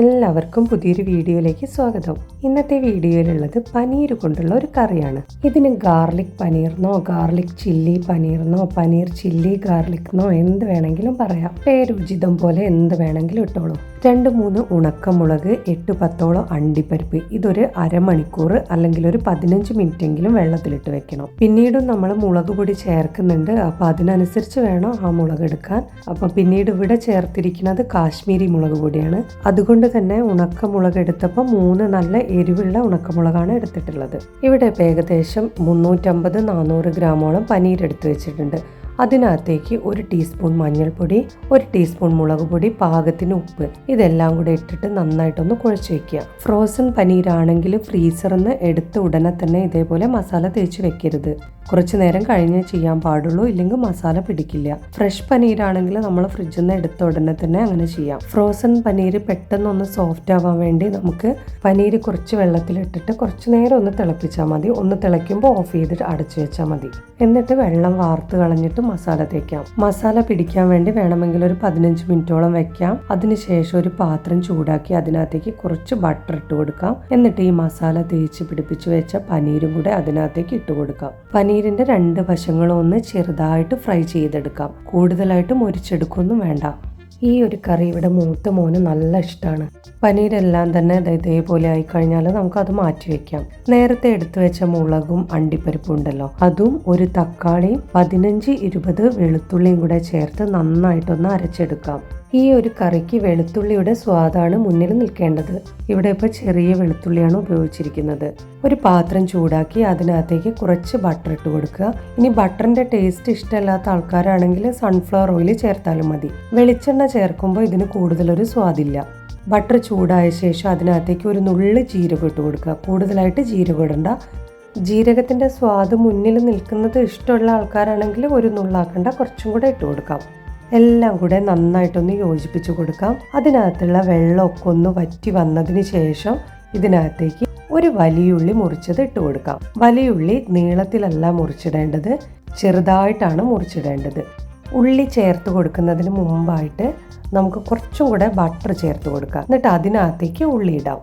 എല്ലാവർക്കും പുതിയൊരു വീഡിയോയിലേക്ക് സ്വാഗതം. ഇന്നത്തെ വീഡിയോയിലുള്ളത് പനീർ കൊണ്ടുള്ള ഒരു കറിയാണ്. ഇതിന് ഗാർലിക് പനീർന്നോ ഗാർലിക് ചില്ലി പനീർന്നോ പനീർ ചില്ലി ഗാർലിക്ന്നോ എന്ത് വേണമെങ്കിലും പറയാം. പേരുചിതം പോലെ എന്ത് വേണമെങ്കിലും ഇട്ടോളൂ. രണ്ട് മൂന്ന് ഉണക്കമുളക് എട്ട് പത്തോളം അണ്ടിപ്പരിപ്പ് ഇതൊരു അരമണിക്കൂർ അല്ലെങ്കിൽ ഒരു പതിനഞ്ച് മിനിറ്റ് എങ്കിലും വെള്ളത്തിലിട്ട് വെക്കണം. പിന്നീടും നമ്മൾ മുളക് പൊടി ചേർക്കുന്നുണ്ട്. അപ്പോൾ അതിനനുസരിച്ച് വേണം ആ മുളക് എടുക്കാൻ. അപ്പം പിന്നീട് ഇവിടെ ചേർത്തിരിക്കുന്നത് കാശ്മീരി മുളക് പൊടിയാണ്. അതുകൊണ്ട് തന്നെ ഉണക്കമുളക് എടുത്തപ്പോൾ മൂന്ന് നല്ല എരിവുള്ള ഉണക്കമുളകാണ് എടുത്തിട്ടുള്ളത്. ഇവിടെ ഏകദേശം മുന്നൂറ്റമ്പത് നാനൂറ് ഗ്രാമോളം പനീർ എടുത്തു വെച്ചിട്ടുണ്ട്. അതിനകത്തേക്ക് ഒരു ടീസ്പൂൺ മഞ്ഞൾപ്പൊടി ഒരു ടീസ്പൂൺ മുളക് പൊടി പാകത്തിന് ഉപ്പ്. ഇതെല്ലാം കൂടെ ഇട്ടിട്ട് നന്നായിട്ടൊന്ന് കുഴച്ച് വെക്കുക ഫ്രോസൺ പനീരാണെങ്കിൽ ഫ്രീസറിൽ നിന്ന് എടുത്ത ഉടനെ തന്നെ ഇതേപോലെ മസാല തേച്ച് വെക്കരുത്. കുറച്ച് നേരം കഴിഞ്ഞേ ചെയ്യാൻ പാടുള്ളൂ ഇല്ലെങ്കിൽ മസാല പിടിക്കില്ല. ഫ്രഷ് പനീരാണെങ്കിൽ നമ്മൾ ഫ്രിഡ്ജിൽ നിന്ന് എടുത്ത ഉടനെ തന്നെ അങ്ങനെ ചെയ്യാം. ഫ്രോസൺ പനീർ പെട്ടെന്ന് ഒന്ന് സോഫ്റ്റ് ആവാൻ വേണ്ടി നമുക്ക് പനീർ കുറച്ച് വെള്ളത്തിലിട്ടിട്ട് കുറച്ച് നേരം ഒന്ന് തിളപ്പിച്ചാൽ മതി. ഒന്ന് തിളയ്ക്കുമ്പോൾ ഓഫ് ചെയ്തിട്ട് അടച്ചു വെച്ചാൽ മതി. എന്നിട്ട് വെള്ളം വാർത്ത് കളഞ്ഞിട്ട് മസാല തേക്കാം. മസാല പിടിക്കാൻ വേണ്ടി വേണമെങ്കിൽ ഒരു പതിനഞ്ച് മിനിറ്റോളം വെക്കാം. അതിനുശേഷം ഒരു പാത്രം ചൂടാക്കി അതിനകത്തേക്ക് കുറച്ച് ബട്ടർ ഇട്ട് കൊടുക്കാം. എന്നിട്ട് ഈ മസാല തേച്ച് പിടിപ്പിച്ച് വെച്ച പനീരും കൂടെ അതിനകത്തേക്ക് ഇട്ട് കൊടുക്കാം. പനീരിന്റെ രണ്ട് വശങ്ങളും ഒന്ന് ചെറുതായിട്ട് ഫ്രൈ ചെയ്തെടുക്കാം. കൂടുതലായിട്ട് മുരിച്ചെടുക്കൊന്നും വേണ്ട. ഈ ഒരു കറി മൂത്ത മോന് നല്ല ഇഷ്ടമാണ് പനീരെല്ലാം തന്നെ ഇതേപോലെ ആയിക്കഴിഞ്ഞാൽ നമുക്കത് മാറ്റി വെക്കാം. നേരത്തെ എടുത്തു വെച്ച മുളകും അണ്ടിപ്പരിപ്പും ഉണ്ടല്ലോ. അതും ഒരു തക്കാളിയും പതിനഞ്ച് ഇരുപത് വെളുത്തുള്ളിയും കൂടെ ചേർത്ത് നന്നായിട്ടൊന്ന് അരച്ചെടുക്കാം. ഈ ഒരു കറിക്ക് വെളുത്തുള്ളിയുടെ സ്വാദാണ് മുന്നിൽ നിൽക്കേണ്ടത്. ഇവിടെ ഇപ്പോൾ ചെറിയ വെളുത്തുള്ളിയാണ് ഉപയോഗിച്ചിരിക്കുന്നത്. ഒരു പാത്രം ചൂടാക്കി അതിനകത്തേക്ക് കുറച്ച് ബട്ടർ ഇട്ട് കൊടുക്കുക. ഇനി ബട്ടറിന്റെ ടേസ്റ്റ് ഇഷ്ടമല്ലാത്ത ആൾക്കാരാണെങ്കിൽ സൺഫ്ലവർ ഓയിൽ ചേർത്താലും മതി. വെളിച്ചെണ്ണ ചേർക്കുമ്പോൾ ഇതിന് കൂടുതലൊരു സ്വാദില്ല. ബട്ടർ ചൂടായ ശേഷം അതിനകത്തേക്ക് ഒരു നുള്ള് ജീരകം ഇട്ട് കൊടുക്കുക. കൂടുതലായിട്ട് ജീരകം ഇടണ്ട. ജീരകത്തിന്റെ സ്വാദ് മുന്നിൽ നിൽക്കുന്നത് ഇഷ്ടമുള്ള ആൾക്കാരാണെങ്കിൽ ഒരു നുള്ളാക്കണ്ട. കുറച്ചും കൂടെ ഇട്ട് കൊടുക്കാം. എല്ലാം കൂടെ നന്നായിട്ടൊന്ന് യോജിപ്പിച്ച് കൊടുക്കാം. അതിനകത്തുള്ള വെള്ളമൊക്കെ ഒന്ന് വറ്റി വന്നതിന് ശേഷം ഇതിനകത്തേക്ക് ഒരു വലിയുള്ളി മുറിച്ചത് ഇട്ട് കൊടുക്കാം. വലിയുള്ളി നീളത്തിലല്ല മുറിച്ചിടേണ്ടത് ചെറുതായിട്ടാണ് മുറിച്ചിടേണ്ടത്. ഉള്ളി ചേർത്ത് കൊടുക്കുന്നതിന് മുമ്പായിട്ട് നമുക്ക് കുറച്ചും കൂടെ ബട്ടർ ചേർത്ത് കൊടുക്കാം. എന്നിട്ട് അതിനകത്തേക്ക് ഉള്ളി ഇടാം.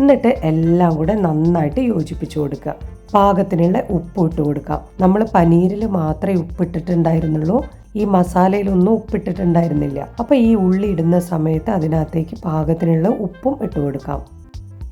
എന്നിട്ട് എല്ലാം കൂടെ നന്നായിട്ട് യോജിപ്പിച്ച് കൊടുക്കുക. പാകത്തിനുള്ള ഉപ്പ് ഇട്ട് കൊടുക്കാം. നമ്മൾ പനീരിൽ മാത്രമേ ഉപ്പിട്ടിട്ടുണ്ടായിരുന്നുള്ളൂ ഈ മസാലയിലൊന്നും ഉപ്പിട്ടിട്ടുണ്ടായിരുന്നില്ല. അപ്പോൾ ഈ ഉള്ളി ഇടുന്ന സമയത്ത് അതിനകത്തേക്ക് പാകത്തിനുള്ള ഉപ്പും ഇട്ട് കൊടുക്കാം.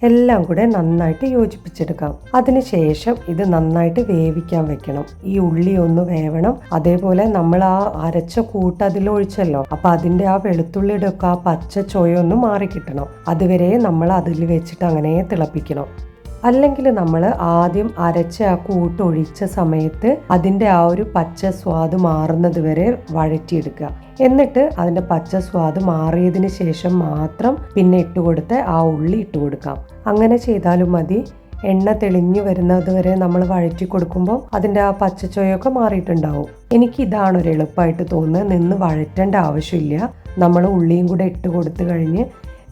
എല്ലാം കൂടെ നന്നായിട്ട് യോജിപ്പിച്ചെടുക്കാം. അതിനുശേഷം ഇത് നന്നായിട്ട് വേവിക്കാൻ വെക്കണം. ഈ ഉള്ളി ഒന്ന് വേവണം. അതേപോലെ നമ്മൾ ആ അരച്ച കൂട്ട് അതിലൊഴിച്ചല്ലോ. അപ്പൊ അതിന്റെ ആ വെളുത്തുള്ളിയുടെ ഒക്കെ ആ പച്ച ചൊയൊന്ന് മാറിക്കിട്ടണം. അതുവരെ നമ്മൾ അതിൽ വെച്ചിട്ട് അങ്ങനെ തിളപ്പിക്കണം. അല്ലെങ്കിൽ നമ്മൾ ആദ്യം അരച്ച ആ കൂട്ടൊഴിച്ച സമയത്ത് അതിന്റെ ആ ഒരു പച്ച സ്വാദ് മാറുന്നത് വരെ വഴറ്റിയെടുക്കുക. എന്നിട്ട് അതിന്റെ പച്ച സ്വാദ് മാറിയതിന് ശേഷം മാത്രം പിന്നെ ഇട്ട് കൊടുത്ത് ആ ഉള്ളി ഇട്ട് കൊടുക്കാം. അങ്ങനെ ചെയ്താലും മതി. എണ്ണ തെളിഞ്ഞു വരുന്നത് വരെ നമ്മൾ വഴറ്റി കൊടുക്കുമ്പോൾ അതിന്റെ ആ പച്ചച്ചോയൊക്കെ മാറിയിട്ടുണ്ടാവും. എനിക്ക് ഇതാണ് ഒരു എളുപ്പമായിട്ട് തോന്നുന്നത്. നിന്ന് വഴറ്റേണ്ട ആവശ്യമില്ല. നമ്മൾ ഉള്ളിയും കൂടെ ഇട്ട് കൊടുത്തു കഴിഞ്ഞ്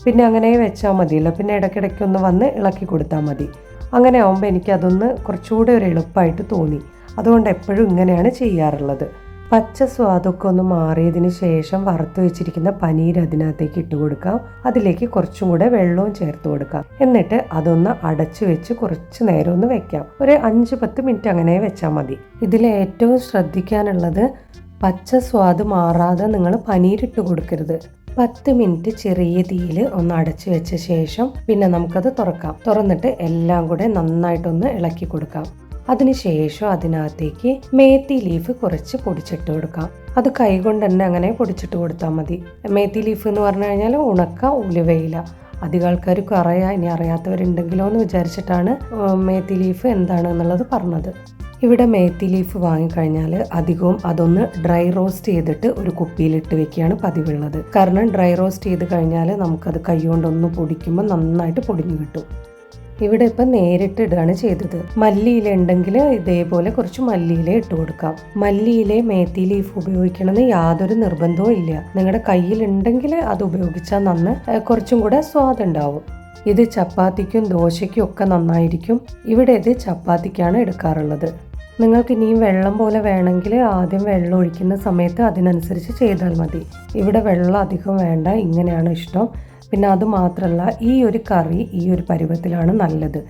പിന്നെ അങ്ങനെ വെച്ചാൽ മതിയല്ലോ. പിന്നെ ഇടയ്ക്കിടയ്ക്ക് ഒന്ന് വന്ന് ഇളക്കി കൊടുത്താൽ മതി. അങ്ങനെ ആകുമ്പോൾ എനിക്കതൊന്ന് കുറച്ചുകൂടെ ഒരു എളുപ്പമായിട്ട് തോന്നി. അതുകൊണ്ട് എപ്പോഴും ഇങ്ങനെയാണ് ചെയ്യാറുള്ളത്. പച്ച സ്വാദൊക്കെ ഒന്ന് മാറിയതിന് ശേഷം വറുത്ത് വെച്ചിരിക്കുന്ന പനീർ അതിനകത്തേക്ക് ഇട്ട് കൊടുക്കാം. അതിലേക്ക് കുറച്ചും കൂടെ വെള്ളവും ചേർത്ത് കൊടുക്കാം. എന്നിട്ട് അതൊന്ന് അടച്ചു വെച്ച് കുറച്ച് നേരം ഒന്ന് വെക്കാം. ഒരു അഞ്ച് പത്ത് മിനിറ്റ് അങ്ങനെ വെച്ചാൽ മതി. ഇതിൽ ഏറ്റവും ശ്രദ്ധിക്കാനുള്ളത് പച്ച സ്വാദ് മാറാതെ നിങ്ങൾ പനീരിട്ട് കൊടുക്കരുത്. പത്ത് മിനിറ്റ് ചെറിയ തീയിൽ ഒന്ന് അടച്ചു വെച്ച ശേഷം പിന്നെ നമുക്കത് തുറക്കാം. തുറന്നിട്ട് എല്ലാം കൂടെ നന്നായിട്ടൊന്ന് ഇളക്കി കൊടുക്കാം. അതിനുശേഷം അതിനകത്തേക്ക് മേത്തി ലീഫ് കുറച്ച് പൊടിച്ചിട്ട് കൊടുക്കാം. അത് കൈകൊണ്ട് തന്നെ അങ്ങനെ പൊടിച്ചിട്ട് കൊടുത്താൽ മതി. മേത്തി ലീഫ് എന്ന് പറഞ്ഞു കഴിഞ്ഞാൽ ഉണക്ക ഉലുവയില. അധികം ആൾക്കാർക്ക് അറിയാം ഇനി അറിയാത്തവരുണ്ടെങ്കിലോ എന്ന് വിചാരിച്ചിട്ടാണ് മേത്തി ലീഫ് എന്താണ് എന്നുള്ളത് പറഞ്ഞത്. ഇവിടെ മേത്തി ലീഫ് വാങ്ങിക്കഴിഞ്ഞാൽ അധികവും അതൊന്ന് ഡ്രൈ റോസ്റ്റ് ചെയ്തിട്ട് ഒരു കുപ്പിയിലിട്ട് വെക്കുകയാണ് പതിവുള്ളത്. കാരണം ഡ്രൈ റോസ്റ്റ് ചെയ്ത് കഴിഞ്ഞാൽ നമുക്കത് കൈകൊണ്ടൊന്ന് പൊടിക്കുമ്പോൾ നന്നായിട്ട് പൊടിഞ്ഞു കിട്ടും. ഇവിടെ ഇപ്പം നേരിട്ട് ഇടുകയാണ് ചെയ്തത്. മല്ലിയില ഉണ്ടെങ്കിൽ ഇതേപോലെ കുറച്ച് മല്ലിയില ഇട്ട് കൊടുക്കാം. മല്ലിയില മേത്തി ലീഫ് ഉപയോഗിക്കണമെന്ന് യാതൊരു നിർബന്ധവും ഇല്ല. നിങ്ങളുടെ കയ്യിലുണ്ടെങ്കിൽ അത് ഉപയോഗിച്ചാൽ നന്ന് കുറച്ചും കൂടെ സ്വാദുണ്ടാവും ഇത് ചപ്പാത്തിക്കും ദോശയ്ക്കും ഒക്കെ നന്നായിരിക്കും. ഇവിടെ ഇത് ചപ്പാത്തിക്കാണ് എടുക്കാറുള്ളത്. നിങ്ങൾക്ക് ഇനിയും വെള്ളം പോലെ വേണമെങ്കിൽ ആദ്യം വെള്ളം ഒഴിക്കുന്ന സമയത്ത് അതിനനുസരിച്ച് ചെയ്താൽ മതി. ഇവിടെ വെള്ളം അധികം വേണ്ട ഇങ്ങനെയാണ് ഇഷ്ടം. പിന്നെ അത് മാത്രമല്ല ഈ ഒരു കറി ഈ ഒരു പരുവത്തിലാണ് നല്ലത്.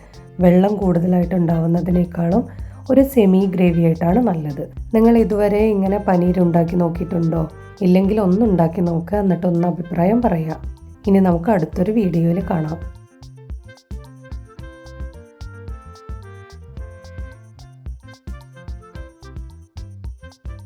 വെള്ളം കൂടുതലായിട്ട് ഉണ്ടാവുന്നതിനേക്കാളും ഒരു സെമി ഗ്രേവി ആയിട്ടാണ് നല്ലത്. നിങ്ങൾ ഇതുവരെ ഇങ്ങനെ പനീർ ഉണ്ടാക്കി നോക്കിയിട്ടുണ്ടോ? ഇല്ലെങ്കിൽ ഒന്നുണ്ടാക്കി നോക്കുക എന്നിട്ടൊന്ന് അഭിപ്രായം പറയാം. ഇനി നമുക്ക് അടുത്തൊരു വീഡിയോയിൽ കാണാം.